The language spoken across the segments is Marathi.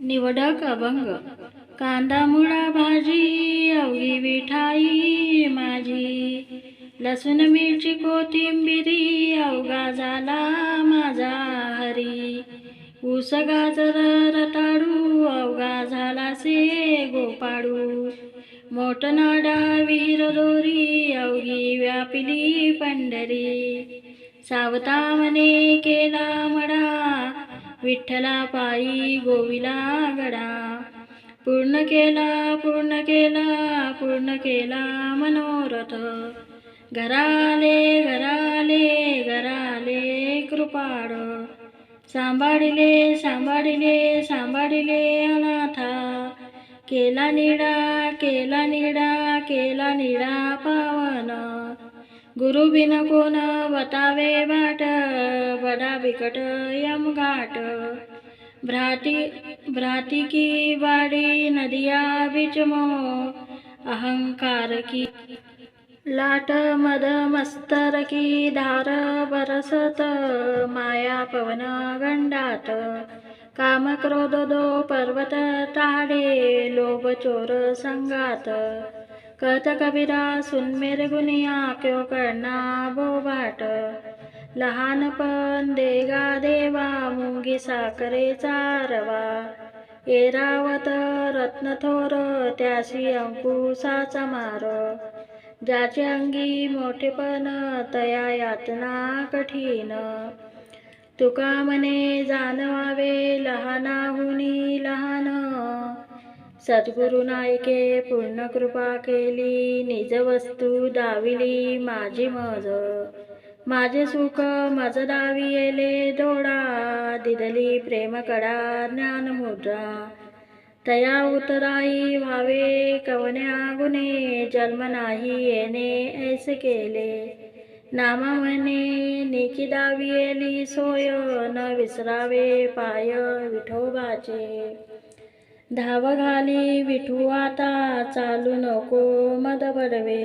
निवडक अभंग. कांदा मुळा भाजी अवघी विठाई माझी. लसूण मिरची कोथिंबिरी अवघा झाला माझा हरी. ऊस गाजर रताळू अवघा झाला से गोपाडू मोठनाडा विहीर दोरी अवघी व्यापिली पंढरी. सावता मने केला मडा विठ्ठला पायी गोविला गडा. पूर्ण केला पूर्ण केला पूर्ण केला मनोरथ. घराले घराले घराले कृपाड सांभाळिले सांभाळिले सांभाळिले अनाथा. केला निडा केला निडा केला निडा पावन. गुरु बिन कोण बतावे वाट बडा बिकट यम घाट। भ्राती भ्राती की वाडी नदिया बिचमो अहंकार की लाट मद मस्तर की धार बरसत माया पवन गंडात। काम क्रोध दो पर्वत ताडे लोभ चोर संगात कहत कबीरा सुन मेरे गुनिया क्यों करना बोबाट लहानपण देगा देवा मुंगी साखरेचा रवा एरावत रत्न थोर त्याशी अंकुशाचा मार। ज्याचे अंगी मोठेपण तया यातना कठीण। तुका मने जाणवावे लहानाहुनी लहान। सद्गुरुनायके पूर्ण कृपा केली निज वस्तू दाविली माझी मज. माझे सुख मज दावी येले दोडा दिदली प्रेम कडा ज्ञान मुद्रा. तया उतराई व्हावे कवन्या गुणे जन्म नाही येणे ऐसे केले. नामा म्हणे निकी दावी येली सोय न विसरावे पाय विठोबाचे. धाव घाली विठू आता चालू नको मद बडवे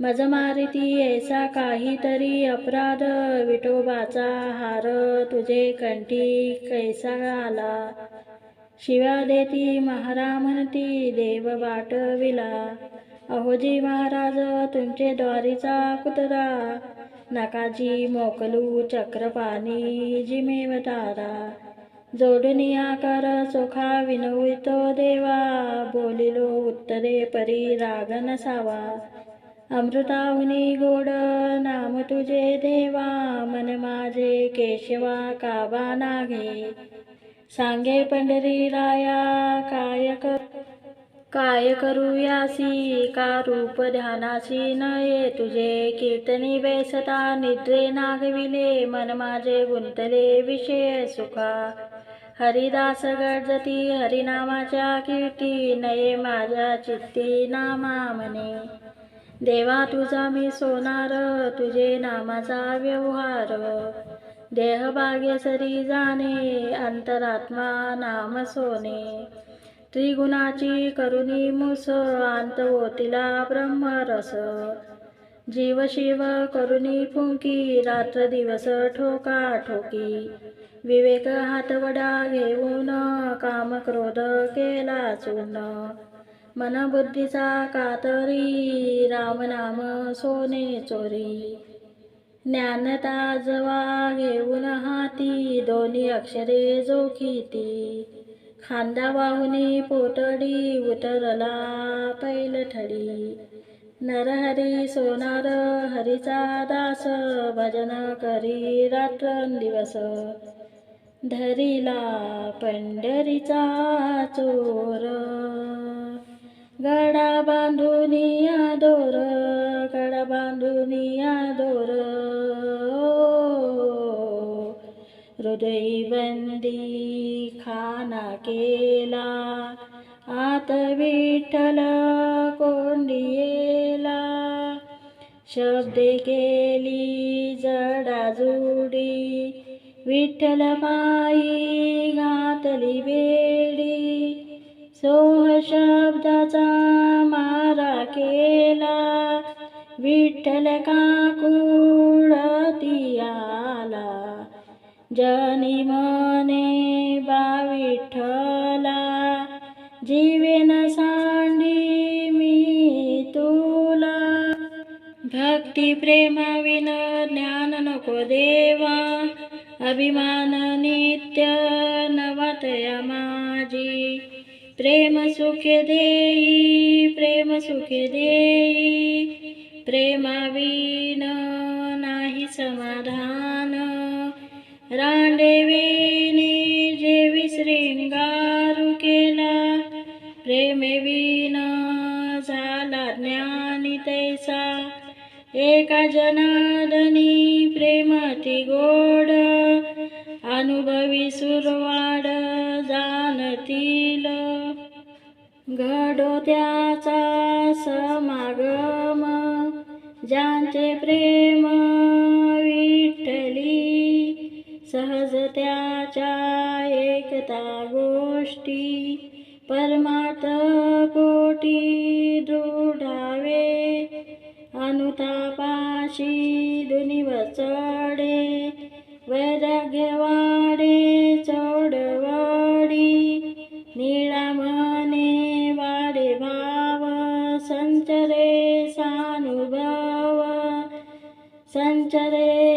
मज मारिती ऐसा काहीतरी अपराध. विठोबाचा हार तुझे कंठी कैसा आला? शिवा देती महारा म्हणती देव बाट विला अहोजी महाराज तुमचे द्वारीचा कुत्रा. नकाजी मोकलू चक्रपाणी जिमेवतारा जोडणी आकार सुखा विनवितो देवा बोलिलो उत्तरे परी राग नसावा अमृताहुनी गोड नाम तुझे देवा मन माझे केशवा काबा नागे. सांगे पंढरी राया काय कर काय करूयासी का रूप ध्यानासी नये तुझे कीर्तनी बेसता निद्रे नागविले मन माझे गुंतले विषय सुखा. हरिदास गर्जती हरिनामाच्या कीर्ती नये माझ्या चित्ती नामा म्हणे देवा तुझा मी सोनार तुझे नामाचा व्यवहार. देह सरी जाणे अंतरात्मा नाम सोने. त्रिगुणाची करुणी मुस अंत होतीला ब्रह्मरस. जीव शिव करुणी फुंकी रात्र दिवस ठोका ठोकी. विवेक हातवडा घेऊन काम क्रोध केला चून मन बुद्धीचा कातरी रामनाम सोने चोरी. ज्ञानता जवा घेऊन हाती दोन्ही अक्षरे जोखीती खांदा वाहुनी पोटडी उतरला पैलठडी. नरहरी सोनार हरीचा दास भजन करी रात्रंदिवस धरिला पंढरीचा चोर. गडा बांधुनिया दोर गडा बांधुनिया दोर. हृदय बंदी खाना केला आत विठ्ठल कोंडिये. शब्दे केली जडाजुडी विठ्ठल पायी घातली बेडी सोह शब्दाचा मारा केला विठ्ठल काकुळती आला जनी मने बा विठ्ठला जीवेन सा भक्ती प्रेमाविन ज्ञान नको देवा। अभिमान नित्य नवतया माझी प्रेम सुखे देई प्रेम सुखे देई। प्रेमाविन नाही समाधान। रांडेवी एका प्रेमती गोड. अनुभवी सुरवाड जाणतील. घडो त्याचा समागम. ज्यांचे प्रेम विठ्ठली सहज त्याच्या एकता गोष्टी. परमार्थ पोटी दृढावे अनुतापा दुनी वसाडे वैराग्य वाढे चढवडी निळा मने वाडे भाव संचरे सानुभाव संचरे